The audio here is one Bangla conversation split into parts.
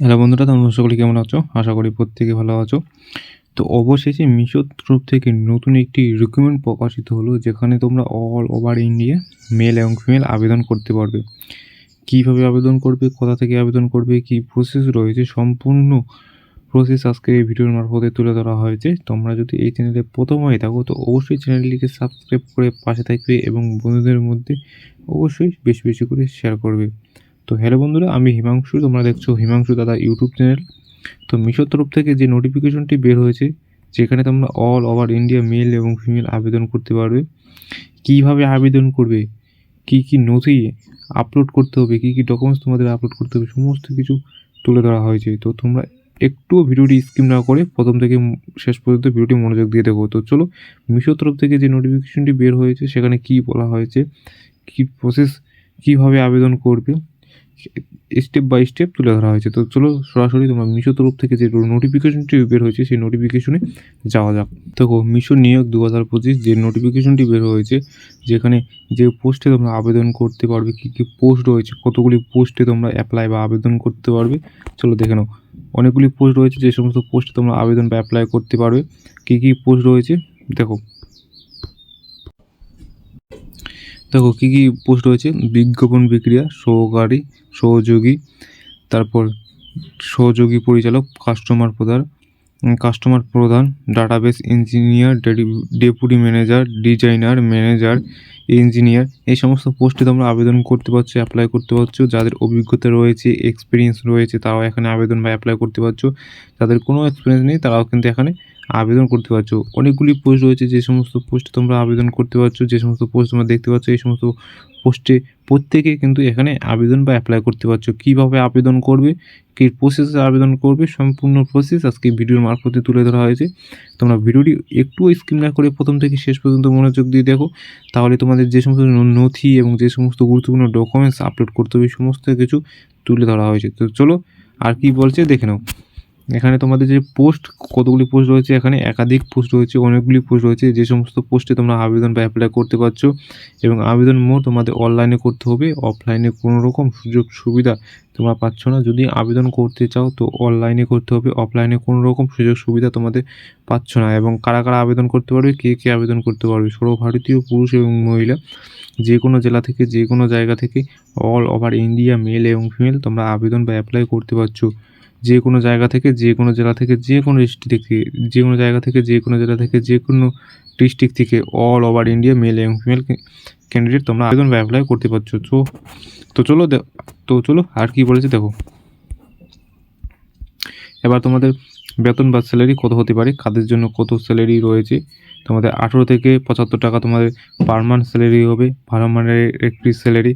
হ্যালো বন্ধুরা, তোমরা সকলে কেমন আছো? আশা করি প্রত্যেকে ভালো আছো। তো অবশেষে মিশোর তরফ থেকে নতুন একটি রিক্রুটমেন্ট প্রকাশিত হলো, যেখানে তোমরা অল ওভার ইন্ডিয়া মেল এবং ফিমেল আবেদন করতে পারবে। কীভাবে আবেদন করবে, কোথা থেকে আবেদন করবে, কী প্রসেস রয়েছে, সম্পূর্ণ প্রসেস আজকে এই ভিডিওর মারফতে তুলে ধরা হয়েছে। তোমরা যদি এই চ্যানেলে প্রথম হয়ে থাকো, তো অবশ্যই চ্যানেলটিকে সাবস্ক্রাইব করে পাশে থাকবে এবং বন্ধুদের মধ্যে অবশ্যই বেশি বেশি করে শেয়ার করবে। তো হ্যালো বন্ধুরা, আমি হিমাংশু, তোমরা দেখছ হিমাংশু দাদা ইউটিউব চ্যানেল তো মিশোর তরফ থেকে যে নোটিফিকেশনটি বের হয়েছে, যেখানে তোমরা অল ওভার ইন্ডিয়া মেল এবং ফিমেল আবেদন করতে পারবে। কীভাবে আবেদন করবে, কী কী নথি আপলোড করতে হবে, কী কী ডকুমেন্টস তোমাদের আপলোড করতে হবে, সমস্ত কিছু তুলে ধরা হয়েছে। তো তোমরা একটুও ভিডিওটি স্কিম না করে প্রথম থেকে শেষ পর্যন্ত ভিডিওটি মনোযোগ দিয়ে দেখো। তো চলো, মিশোর তরফ থেকে যে নোটিফিকেশনটি বের হয়েছে, সেখানে কী বলা হয়েছে, কী প্রসেস কীভাবে আবেদন করবে। স্টেপ বাই স্টেপ তুলে ধরা হয়েছে। তো চলো সরাসরি তোমরা মিশো তরফ থেকে যে নোটিফিকেশনটি বের হয়েছে, সেই নোটিফিকেশনে যাওয়া যাক। দেখো, মিশো নিয়োগ দু হাজার পঁচিশ যে নোটিফিকেশনটি বের হয়েছে, যেখানে যে পোস্টে তোমরা আবেদন করতে পারবে, কী কী পোস্ট রয়েছে, কতগুলি পোস্টে তোমরা অ্যাপ্লাই বা আবেদন করতে পারবে, চলো দেখে নাও। অনেকগুলি পোস্ট রয়েছে, যে সমস্ত পোস্টে তোমরা আবেদন বা অ্যাপ্লাই করতে পারবে। কী কী পোস্ট রয়েছে, দেখো। দেখো কী কী পোস্ট রয়েছে? বিজ্ঞাপন বিক্রিয়া, সহকারী, সহযোগী, তারপর সহযোগী পরিচালক কাস্টমার প্রধান কাস্টমার প্রধান database engineer deputy manager designer manager engineer এই সমস্ত পোস্টে তোমরা আবেদন করতে পারছ অ্যাপ্লাই করতে পারছ। যাদের অভিজ্ঞতা রয়েছে এক্সপিরিয়েন্স রয়েছে, তারাও এখানে আবেদন বা অ্যাপ্লাই করতে পারছ। যাদের কোনো এক্সপিরিয়েন্স নেই, তারাও কিন্তু এখানে আবেদন করতে পারছ। অনেকগুলি পোস্ট রয়েছে, যে সমস্ত পোস্টে তোমরা আবেদন করতে পারছ, যে সমস্ত পোস্ট তোমরা দেখতে পাচ্ছ, এই সমস্ত পোস্টে প্রত্যেকে কিন্তু এখানে আবেদন বা অ্যাপ্লাই করতে পারছ। কীভাবে আবেদন করবে, কী প্রসেসে আবেদন করবে, সম্পূর্ণ প্রসেস আজকে ভিডিওর মারফতে তুলে ধরা হয়েছে। তোমরা ভিডিওটি একটু স্কিম না করে প্রথম থেকে শেষ পর্যন্ত মনোযোগ দিয়ে দেখো। তাহলে তোমাদের যে সমস্ত নথি এবং যে সমস্ত গুরুত্বপূর্ণ ডকুমেন্টস আপলোড করতে হবে সমস্ত কিছু তুলে ধরা হয়েছে। তো চলো, আর কি বলছে, দেখে নাও। এখানে তোমাদের যে পোস্ট কতগুলি পোস্ট রয়েছে, এখানে একাধিক পোস্ট রয়েছে, অনেকগুলি পোস্ট রয়েছে, যে সমস্ত পোস্টে তোমরা আবেদন বা অ্যাপ্লাই করতে পারছ এবং আবেদন মোট তোমাদের অনলাইনে করতে হবে অফলাইনে কোনো রকম সুযোগ সুবিধা তোমরা পাচ্ছ না। যদি আবেদন করতে চাও তো অনলাইনে করতে হবে অফলাইনে কোনো রকম সুযোগ সুবিধা তোমাদের পাচ্ছ না এবং কারা কারা আবেদন করতে পারবে, কে কে আবেদন করতে পারবে? সর্বভারতীয় পুরুষ এবং মহিলা যে কোনো জেলা থেকে যে কোনো জায়গা থেকে অল ওভার ইন্ডিয়া মেল এবং ফিমেল তোমরা আবেদন বা অ্যাপ্লাই করতে পারছ। যে কোনো জায়গা থেকে যে কোনো জেলা থেকে যে কোনো ডিস্ট্রিক্ট থেকে, যে কোনো জায়গা থেকে যে কোনো জেলা থেকে যে কোনো ডিস্ট্রিক্ট থেকে অল ওভার ইন্ডিয়া মেল এবং ফিমেল ক্যান্ডিডেট তোমরা আবেদন অ্যাপ্লাই করতে পারছ। তো তো চলো তো চলো আর কি বলেছে দেখো। এবার তোমাদের বেতন বা স্যালারি কত হতে পারে, কাদের জন্য কত স্যালারি রয়েছে, তোমাদের আঠেরো থেকে পঁচাত্তর টাকা তোমাদের পার মান্থ স্যালারি হবে, ভালো মানের একটি স্যালারি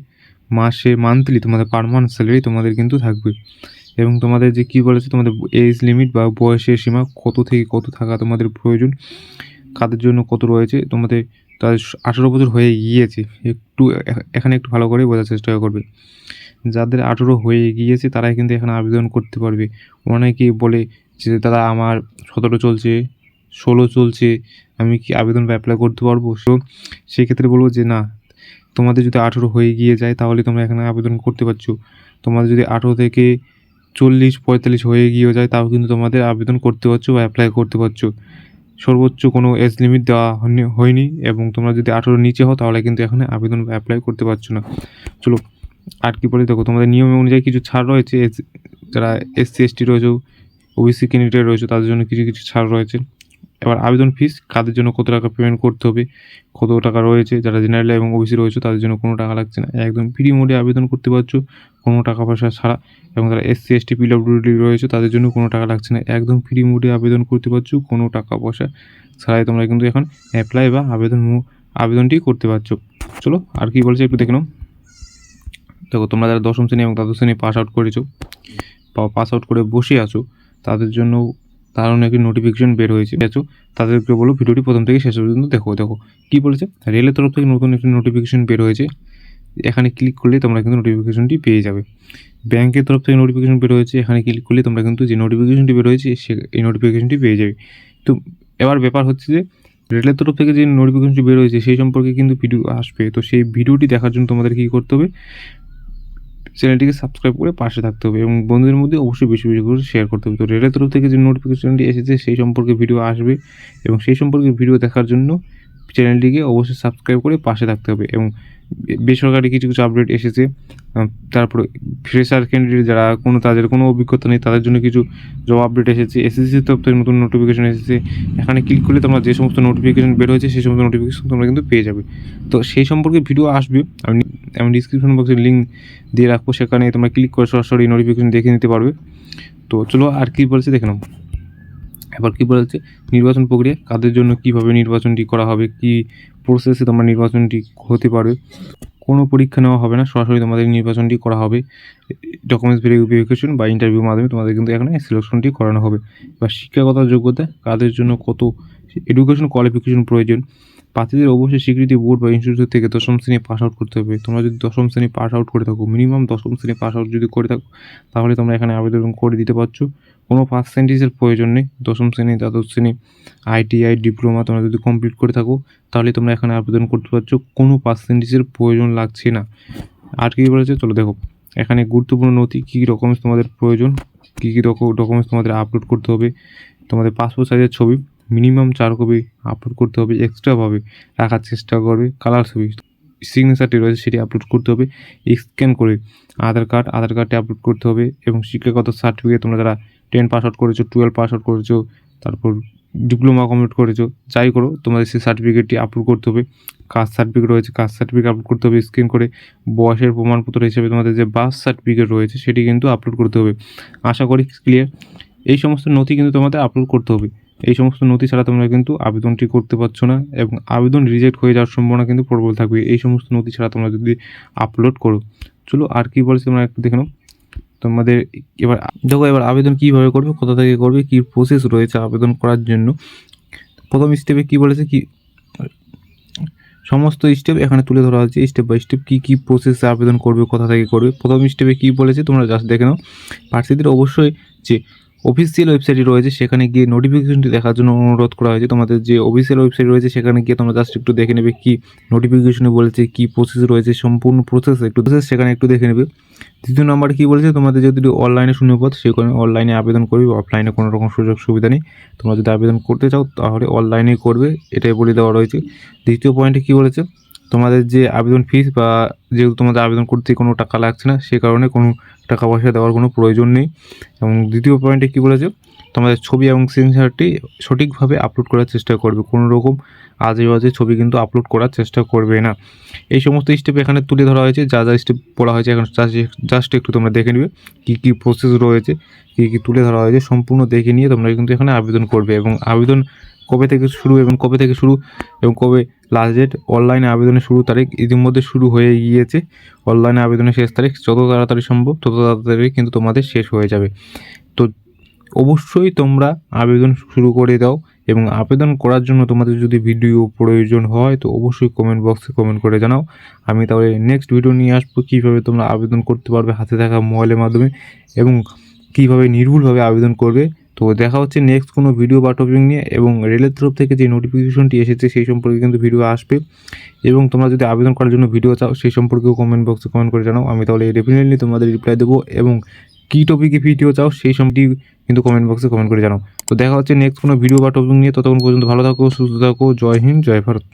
মাসে মান্থলি তোমাদের পার মান্থ স্যালারি তোমাদের কিন্তু থাকবে। এবং তোমাদের যে কী বলেছে তোমাদের এজ লিমিট বা বয়সের সীমা, কত থেকে কত থাকা তোমাদের প্রয়োজন, কাদের জন্য কত রয়েছে, তোমাদের তাদের আঠেরো বছর হয়ে গিয়েছে, একটু এখানে একটু ভালো করে বোঝার চেষ্টা করবে। যাদের আঠেরো হয়ে গিয়েছে, তারাই কিন্তু এখানে আবেদন করতে পারবে। অনেকে বলে যে, দাদা, আমার সতেরো চলছে, ষোলো চলছে, আমি কি আবেদন অ্যাপ্লাই করতে পারব? সো সেই ক্ষেত্রে বলব যে, না, তোমাদের যদি আঠেরো হয়ে গিয়ে যায়, তাহলে তোমরা এখানে আবেদন করতে পারছ। তোমাদের যদি আঠেরো থেকে চল্লিশ, পঁয়তাল্লিশ হয়ে গিয়েও যায়, তাও কিন্তু তোমাদের আবেদন করতে পারছ বা অ্যাপ্লাই করতে পারছ। সর্বোচ্চ কোনো এজ লিমিট দেওয়া হয়নি- এবং তোমরা যদি আঠেরোর নিচে হও, তাহলে কিন্তু এখানে আবেদন বা অ্যাপ্লাই করতে পারছ না। চলো, আর কি বলে দেখো, তোমাদের নিয়ম অনুযায়ী কিছু ছাড় রয়েছে যারা এসসি, এসটি রয়েছে, ওবিসি ক্যান্ডিডেট রয়েছে, তাদের জন্য কিছু কিছু ছাড় রয়েছে। এবার আবেদন ফিস কাদের জন্য কত টাকা পেমেন্ট করতে হবে, কত টাকা রয়েছে, যারা জেনারেল এবং ওবিসি রয়েছে, তাদের জন্য কোনো টাকা লাগছে না। একদম ফ্রি মোডে আবেদন করতে পারছ, কোনো টাকা পয়সা ছাড়া। এবং যারা এসসি এসটি পিডব্লিউডি রয়েছে, তাদের জন্য কোনো টাকা লাগছে না। একদম ফ্রি মোডে আবেদন করতে পারছ, কোনো টাকা পয়সা ছাড়াই তোমরা কিন্তু এখন অ্যাপ্লাই বা আবেদন আবেদনটি করতে পারছ। চলো, আর কি বলছে একটু দেখে নাও। দেখো, তোমরা যারা দশম শ্রেণি এবং দ্বাদশ শ্রেণি পাস আউট করেছ, বা পাস আউট করে বসে আছো, তাদের জন্য তার অনেক নোটিফিকেশন বের হয়েছে। আছো? তাদেরকে বলো ভিডিওটি প্রথম থেকে শেষ পর্যন্ত দেখো দেখো। কী বলেছে? রেলের তরফ থেকে নতুন একটি নোটিফিকেশন বের হয়েছে। এখানে ক্লিক করলে তোমরা কিন্তু নোটিফিকেশনটি পেয়ে যাবে। ব্যাংকের তরফ থেকে নোটিফিকেশন বের হয়েছে। এখানে ক্লিক করলে তোমরা কিন্তু যে নোটিফিকেশনটি বের হয়েছে, সে, এই নোটিফিকেশনটি পেয়ে যাবে। তো এবার ব্যাপার হচ্ছে যে রেলের তরফ থেকে যে নোটিফিকেশনটি বের হয়েছে, সেই সম্পর্কে কিন্তু ভিডিও আসবে। তো সেই ভিডিওটি দেখার জন্য তোমাদের কী করতে হবে? চ্যানেলটিকে সাবস্ক্রাইব করে পাশে থাকতে হবে এবং বন্ধুদের মধ্যে অবশ্যই বেশি বেশি করে শেয়ার করতে হবে। তো রেলের তরফ থেকে যে নোটিফিকেশনটি এসেছে, সেই সম্পর্কে ভিডিও আসবে এবং সেই সম্পর্কে ভিডিও দেখার জন্য চ্যানেলটিকে অবশ্যই সাবস্ক্রাইব করে পাশে থাকতে হবে এবং বেসরকারি কিছু কিছু আপডেট এসেছে তারপরে ফ্রেশার ক্যান্ডিডেট যারা কোনো তাদের কোনো অভিজ্ঞতা নেই, তাদের জন্য কিছু জব আপডেট এসেছে এসএসসির তরফ নতুন নোটিফিকেশন এসেছে, এখানে ক্লিক করলে তোমরা যে সমস্ত নোটিফিকেশন বের হয়েছে সেই সমস্ত নোটিফিকেশন তোমরা কিন্তু পেয়ে যাবে। তো সেই সম্পর্কে ভিডিও আসবে, আমি আমি ডিসক্রিপশন বক্সে লিঙ্ক দিয়ে রাখব, সেখানে তোমরা ক্লিক করে সরাসরি নোটিফিকেশন দেখে নিতে পারবে। তো চলো আর কি বলছে দেখে নাও। এবার কি বলেছে নির্বাচন প্রক্রিয়া কাদের জন্য কীভাবে নির্বাচনটি করা হবে? কি প্রসেসে তোমার নির্বাচনটি হতে পারবে? কোনো পরীক্ষা নেওয়া হবে না, সরাসরি তোমাদের নির্বাচনটি করা হবে। ডকুমেন্টস ভেরিফিকেশন বা ইন্টারভিউর মাধ্যমে তোমাদের কিন্তু এখানে সিলেকশনটি করানো হবে। বা শিক্ষাগত যোগ্যতা কাদের জন্য কত এডুকেশন কোয়ালিফিকেশন প্রয়োজন। প্রার্থীদের অবশ্যই স্বীকৃতি বোর্ড বা ইনস্টিটিউট থেকে দশম শ্রেণি পাস আউট করতে হবে। তোমরা যদি দশম শ্রেণি পাস আউট করে থাকো মিনিমাম দশম শ্রেণি পাস আউট যদি করে থাকো, তাহলে তোমরা এখানে আবেদন করে দিতে পারছ। কোনো পার্সেন্টেজের প্রয়োজন নেই। দশম শ্রেণি, দ্বাদশ শ্রেণি আইটিআই ডিপ্লোমা তোমরা যদি কমপ্লিট করে থাকো, তাহলে তোমরা এখানে আবেদন করতে পারছ। কোনো পার্সেন্টেজের প্রয়োজন লাগছে না। আর কী বলেছে? চলো দেখো। এখানে গুরুত্বপূর্ণ নথি, কী কী ডকুমেন্টস তোমাদের প্রয়োজন, কী কী ডকুমেন্টস তোমাদের আপলোড করতে হবে, তোমাদের পাসপোর্ট সাইজের ছবি মিনিমাম চার কপি আপলোড করতে হবে এক্সট্রাভাবে রাখার চেষ্টা করবে কালার ছবি। সিগনেচারটি রয়েছে, সেটি আপলোড করতে হবে স্ক্যান করে আধার কার্ড আধার কার্ডটি আপলোড করতে হবে এবং শিক্ষাগত সার্টিফিকেট তোমরা যারা টেন পাস আউট করেছ টুয়েলভ পাস আউট করেছ, তারপর ডিপ্লোমা কমপ্লিট করেছ, যাই করো, তোমাদের সেই সার্টিফিকেটটি আপলোড করতে হবে। কাস্ট সার্টিফিকেট রয়েছে কাস্ট সার্টিফিকেট আপলোড করতে হবে স্ক্যান করে বয়সের প্রমাণপত্র হিসেবে তোমাদের যে বার্থ সার্টিফিকেট রয়েছে, সেটি কিন্তু আপলোড করতে হবে। আশা করি ক্লিয়ার এই সমস্ত নথি কিন্তু তোমাদের আপলোড করতে হবে। এই সমস্ত নথি ছাড়া তোমরা কিন্তু আবেদনটি করতে পারছ না এবং আবেদন রিজেক্ট হয়ে যাওয়ার সম্ভাবনা কিন্তু প্রবল থাকবে। এই সমস্ত নথি ছাড়া তোমরা যদি আপলোড করো। চলো আর কি বলছে তোমরা একটু দেখে নাও। তোমাদের এবার দেখো, এবার আবেদন কীভাবে করবে, কোথা থেকে করবে, কী প্রসেস রয়েছে আবেদন করার জন্য। প্রথম স্টেপে কী বলেছে কি, সমস্ত স্টেপ এখানে তুলে ধরা হচ্ছে স্টেপ বাই স্টেপ কী কী প্রসেসে আবেদন করবে, কোথা থেকে করবে। প্রথম স্টেপে কী বলেছে, তোমরা জাস্ট দেখে নাও। প্রার্থীদের অবশ্যই যে অফিসিয়াল ওয়েবসাইটটি রয়েছে, সেখানে গিয়ে নোটিফিকেশনটি দেখার জন্য অনুরোধ করা হয়েছে। তোমাদের যে অফিসিয়াল ওয়েবসাইট রয়েছে, সেখানে গিয়ে তোমরা জাস্ট একটু দেখে নেবে কী নোটিফিকেশনে বলেছে, কি প্রসেস রয়েছে, সম্পূর্ণ প্রসেস একটু প্রসেস সেখানে একটু দেখে নেবে। দ্বিতীয় নাম্বার কী বলেছে, তোমাদের যদি অনলাইনে শূন্যপদ সেখানে অনলাইনে আবেদন করবে অফলাইনে কোনো রকম সুযোগ সুবিধা নেই। তোমরা যদি আবেদন করতে চাও, তাহলে অনলাইনেই করবে, এটাই বলে দেওয়া রয়েছে। দ্বিতীয় পয়েন্টে কী বলেছে, তোমাদের যে আবেদন ফিস বা যেহেতু তোমাদের আবেদন করতে কোনো টাকা লাগছে না, সে কারণে কোনো টাকা পয়সা দেওয়ার কোনো প্রয়োজন নেই। এবং দ্বিতীয় পয়েন্টে কী বলেছে? তোমাদের ছবি এবং সিগনেচারটি সঠিকভাবে আপলোড করার চেষ্টা করবে। কোনো রকম আজে বাজে ছবি কিন্তু আপলোড করার চেষ্টা করবে না। এই সমস্ত স্টেপ এখানে তুলে ধরা হয়েছে। যা যা স্টেপ বলা হয়েছে এখন জাস্ট একটু তোমরা দেখে নেবে। কী কী প্রসেস রয়েছে, কী কী তুলে ধরা হয়েছে, সম্পূর্ণ দেখে নিয়ে তোমরা কিন্তু এখানে আবেদন করবে। এবং আবেদন কবে থেকে শুরু এবং কবে থেকে শুরু এবং কবে লাস্ট ডেট অনলাইনে আবেদনের শুরু তারিখ ইতিমধ্যে শুরু হয়ে গিয়েছে। অনলাইনে আবেদনের শেষ তারিখ যত তাড়াতাড়ি সম্ভব তত তাড়াতাড়ি কিন্তু তোমাদের শেষ হয়ে যাবে। তো অবশ্যই তোমরা আবেদন শুরু করে দাও এবং আবেদন করার জন্য তোমাদের যদি ভিডিও প্রয়োজন হয় তো অবশ্যই কমেন্ট বক্সে কমেন্ট করে জানাও। আমি তাহলে নেক্সট ভিডিও নিয়ে আসব, কীভাবে তোমরা আবেদন করতে পারবে হাতে থাকা মোবাইলের মাধ্যমে এবং কীভাবে নির্ভুলভাবে আবেদন করবে তো দেখা হচ্ছে নেক্সট কোনো ভিডিও বা টপিক নিয়ে এবং রেলের তরফ থেকে যে নোটিফিকেশনটি এসেছে সেই সম্পর্কে কিন্তু ভিডিও আসবে। এবং তোমরা যদি আবেদন করার জন্য ভিডিও চাও, সেই সম্পর্কেও কমেন্ট বক্সে কমেন্ট করে জানাও। আমি তাহলে ডেফিনেটলি তোমাদের রিপ্লাই দেবো এবং কী টপিকে ভিডিও চাও, সেই সম্পর্কে কিন্তু কমেন্ট বক্সে কমেন্ট করে জানাও। তো দেখা হচ্ছে নেক্সট কোনো ভিডিও বা টপিক নিয়ে। ততক্ষণ পর্যন্ত ভালো থাকো, সুস্থ থাকো, জয় হিন্দ, জয় ভারত।